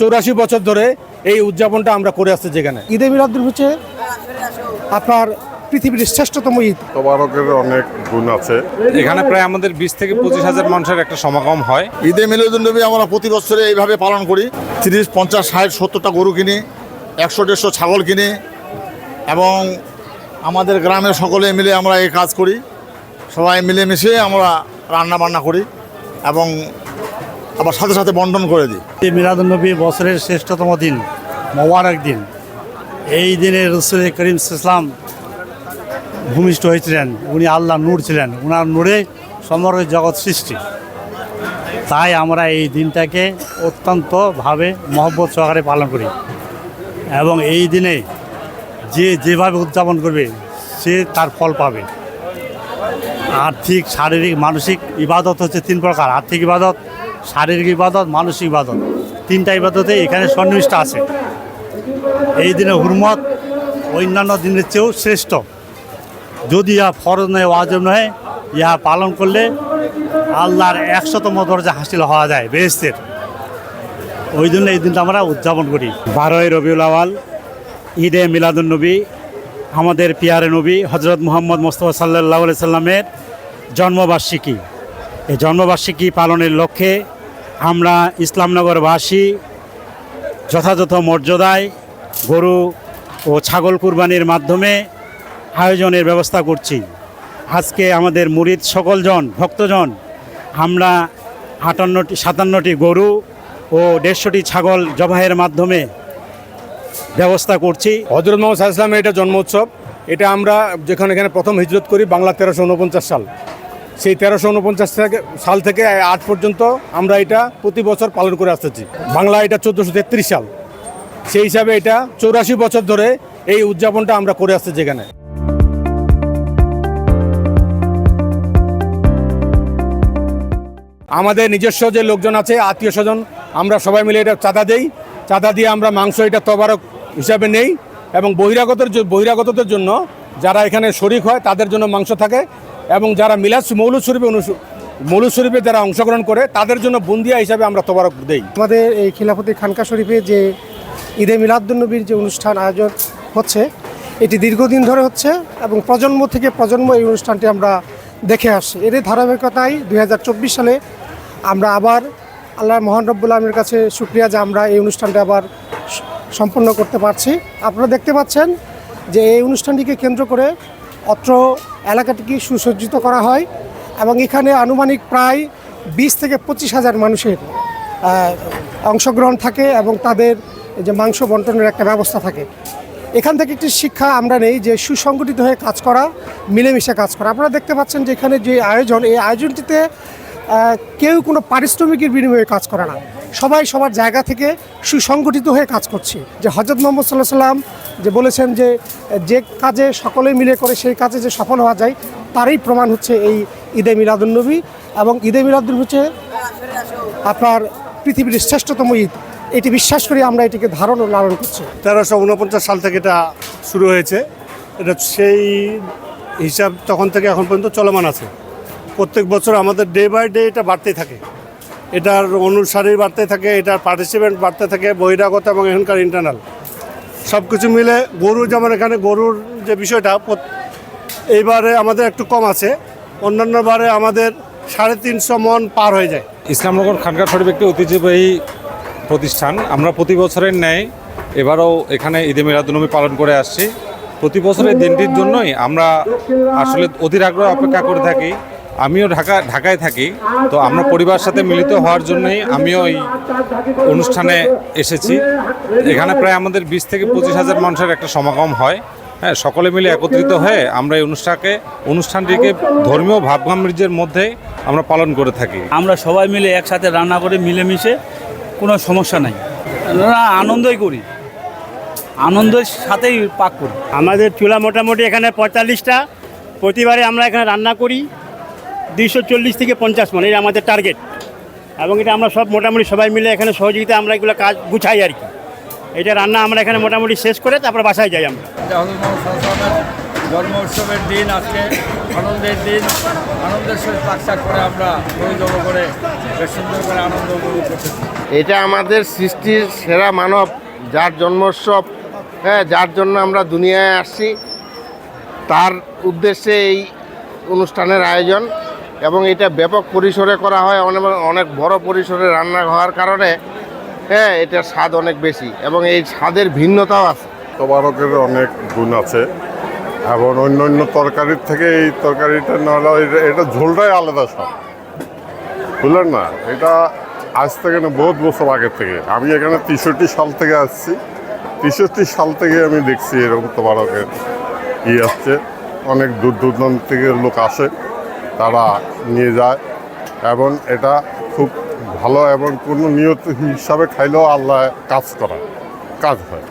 চৌরাশি বছর ধরে এই উদযাপনটা আমরা করে আসছি যেখানে। ঈদে মিলাদুল হচ্ছে আপনার পৃথিবীর শ্রেষ্ঠতম ঈদ। তোবারকের অনেক গুণ আছে। এখানে প্রায় আমাদের বিশ থেকে পঁচিশ হাজার মানুষের একটা সমাগম হয়। ঈদে মিলাদুন্নবী আমরা প্রতি বছরে এইভাবে পালন করি। তিরিশ পঞ্চাশ ষাট সত্তরটা গরু কিনি একশো দেড়শো ছাগল কিনি এবং আমাদের গ্রামের সকলে মিলে আমরা এই কাজ করি। সবাই মিলেমিশে আমরা রান্না বান্না করি এবং আবার সাথে সাথে বন্টন করে দিই। এই মিলাদুলনবী বছরের শ্রেষ্ঠতম দিন, মোবারক দিন। এই দিনে রসুল করিম ইসলাম ভূমিষ্ঠ হয়েছিলেন, উনি আল্লাহ নূর ছিলেন। উনার নূরে সমগ্র জগৎ সৃষ্টি। তাই আমরা এই দিনটাকে অত্যন্তভাবে মহব্বত সহকারে পালন করি। এবং এই দিনে যে যেভাবে উদযাপন করবে, সে তার ফল পাবে। আর্থিক, শারীরিক, মানসিক ইবাদত হচ্ছে তিন প্রকার। আর্থিক ইবাদত শারীরিক ইবাদত, মানসিক ইবাদত। তিনটা ইবাদতে এখানে সন্নিবিষ্ট আছে। এই দিনে হুরমত অন্যান্য দিনের চেয়েও শ্রেষ্ঠ। যদি ইহা ফরজ নয়, ওয়াজব নয়, ইহা পালন করলে আল্লাহর একশোতম দরজা হাসিল হওয়া যায়, বেহেস্তের। ওই জন্য এই দিনটা আমরা উদযাপন করি। বারোই রবিউল আওয়াল ঈদে মিলাদুলনবী আমাদের পিয়ারে নবী হজরত মুহাম্মদ মোস্তফা সাল্লাহ সাল্লামের জন্মবার্ষিকী। এই জন্মবার্ষিকী পালনের লক্ষ্যে আমরা ইসলামনগরবাসী যথাযথ মর্যাদায় গরু ও ছাগল কুরবানির মাধ্যমে আয়োজনের ব্যবস্থা করছি। আজকে আমাদের মুরিদ সকলজন, ভক্তজন, আমরা আটান্নটি, সাতান্নটি গরু ও দেড়শোটি ছাগল জবাহের মাধ্যমে ব্যবস্থা করছি। হজরত মোহাম্মদ ইসলামের এটা জন্ম উৎসব এটা আমরা যেখানে এখানে প্রথম হিজরত করি, বাংলা তেরোশো উনপঞ্চাশ সাল। সেই তেরোশো উনপঞ্চাশ থেকে সাল থেকে আট পর্যন্ত আমরা এটা প্রতি বছর পালন করে আসতেছি। বাংলা এটা চোদ্দোশো তেত্রিশ সাল। সেই হিসাবে এটা চৌরাশি বছর ধরে এই উদযাপনটা আমরা করে আসতেছি এখানে আমাদের নিজস্ব যে লোকজন আছে, আত্মীয় স্বজন, আমরা সবাই মিলে এটা চাঁদা দেই। চাঁদা দিয়ে আমরা মাংস এটা তবারক হিসাবে নেই এবং বহিরাগতের বহিরাগতদের জন্য যারা এখানে শরিক হয়, তাদের জন্য মাংস থাকে। এবং যারা মিলাদ মৌলুদ শরীফে অনু- মৌলুদ শরীফে যারা অংশগ্রহণ করে, তাদের জন্য বুন্দিয়া হিসাবে আমরা তবারক দেই। আমাদের এই খিলাফতি খানকা শরীফে যে ঈদে মিলাদুলনবীর যে অনুষ্ঠান আয়োজন হচ্ছে, এটি দীর্ঘদিন ধরে হচ্ছে এবং প্রজন্ম থেকে প্রজন্ম এই অনুষ্ঠানটি আমরা দেখে আসছি। এর ধারাবাহিকতায় দুই হাজার চব্বিশ সালে আমরা আবার আল্লাহ মহান রব্বুল আলমের কাছে শুক্রিয়া যে আমরা এই অনুষ্ঠানটা আবার সম্পন্ন করতে পারছি। আপনারা দেখতে পাচ্ছেন যে এই অনুষ্ঠানটিকে কেন্দ্র করে অত্র এলাকাটিকে সুসজ্জিত করা হয় এবং এখানে আনুমানিক প্রায় বিশ থেকে পঁচিশ হাজার মানুষের অংশগ্রহণ থাকে এবং তাদের যে মাংস বন্টনের একটা ব্যবস্থা থাকে। এখান থেকে একটি শিক্ষা আমরা নেই যে সুসংগঠিত হয়ে কাজ করা, মিলেমিশে কাজ করা। আপনারা দেখতে পাচ্ছেন যে এখানে যে আয়োজন, এই আয়োজনটিতে কেউ কোনো পারিশ্রমিকের বিনিময়ে কাজ করে না। সবাই সবার জায়গা থেকে সুসংগঠিত হয়ে কাজ করছে। যে হজরত মোহাম্মদ সাল্লাহ সাল্লাম যে বলেছেন যে যে কাজে সকলে মিলে করে সেই কাজে যে সফল হওয়া যায়, তারই প্রমাণ হচ্ছে এই ঈদে মিলাদুলনবী এবং ঈদে মিলাদুল হচ্ছে আপনার পৃথিবীর শ্রেষ্ঠতম ঈদ। এটি বিশ্বাস করি আমরা এটিকে ধারণ ও লালন করছি। তেরোশো উনপঞ্চাশ সাল থেকে এটা শুরু হয়েছে। এটা সেই হিসাব তখন থেকে এখন পর্যন্ত চলমান আছে। প্রত্যেক বছর আমাদের ডে বাই ডে এটা বাড়তেই থাকে। এটার অনুসারী বাড়তে থাকে, এটার পার্টিসিপেন্ট বাড়তে থাকে, বহিরাগত এবং এখানকার ইন্টারনাল সব কিছু মিলে গরু, যেমন এখানে গরুর যে বিষয়টা এইবারে আমাদের একটু কম আছে। অন্যান্য বারে আমাদের সাড়ে তিনশো মন পার হয়ে যায়। ইসলামনগর খানকা শরীফ একটি ঐতিহ্যবাহী প্রতিষ্ঠান। আমরা প্রতি বছরের ন্যায় এবারও এখানে ঈদে মিলাদুনবী পালন করে আসছি। প্রতি বছরের দিনটির জন্যই আমরা আসলে অধীর আগ্রহ অপেক্ষা করে থাকি। আমিও ঢাকা ঢাকায় থাকি তো আমরা পরিবার সাথে মিলিত হওয়ার জন্যই আমিও এই অনুষ্ঠানে এসেছি। এখানে প্রায় আমাদের বিশ থেকে পঁচিশ হাজার মানুষের একটা সমাগম হয়। হ্যাঁ সকলে মিলে একত্রিত হয়ে আমরা এই অনুষ্ঠানকে অনুষ্ঠানটিকে ধর্মীয় ভাবগাম্ভীর্যের মধ্যে আমরা পালন করে থাকি। আমরা সবাই মিলে একসাথে রান্না করে মিলেমিশে কোনো সমস্যা নাই। না আনন্দই করি। আনন্দের সাথেই পাক করি। আমাদের চুলা মোটামুটি এখানে পঁয়তাল্লিশটা। প্রতিবারে আমরা এখানে রান্না করি। দুইশো চল্লিশ থেকে পঞ্চাশ মন এটা আমাদের টার্গেট এবং এটা আমরা সব মোটামুটি সবাই মিলে এখানে সহযোগিতা আমরা এগুলো কাজ গুছাই আর কি। এটা রান্না আমরা এখানে মোটামুটি শেষ করে তারপর বাসায় যাই আমরা। জন্ম উৎসবের দিন আজকে আনন্দের দিন। আনন্দের সহিত পাকশাক করে আমরা গরু জব করে বেশ সুন্দর করে আনন্দ উপভোগ এটা আমাদের সৃষ্টির সেরা মানব যার জন্মোৎসব হ্যাঁ যার জন্য আমরা দুনিয়ায় আসছি। তার উদ্দেশ্যে এই অনুষ্ঠানের আয়োজন। এবং এটা ব্যাপক পরিসরে করা হয়, অনেক অনেক বড় পরিসরে রান্না হওয়ার কারণে হ্যাঁ এটার স্বাদ অনেক বেশি এবং এই স্বাদের ভিন্নতাও আছে। তবারকের অনেক গুণ আছে এবং অন্য অন্য তরকারির থেকে এই তরকারিটা না হলেও এটা- এটা ঝোলটাই আলাদা সব বুঝলেন না? এটা আজ থেকে না, বহুত বছর আগের থেকে। আমি এখানে তেষট্টি সাল থেকে আসছি। তেষট্টি সাল থেকে আমি দেখছি এরকম তবারকের ই আসছে। অনেক দূর দূরান্ত থেকে লোক আসে। তারা নিয়ে যায় এবং এটা খুব ভালো এবং কোনো নিয়ত হিসাবে খাইলেও আল্লাহ কাজ করা কাজ হয়।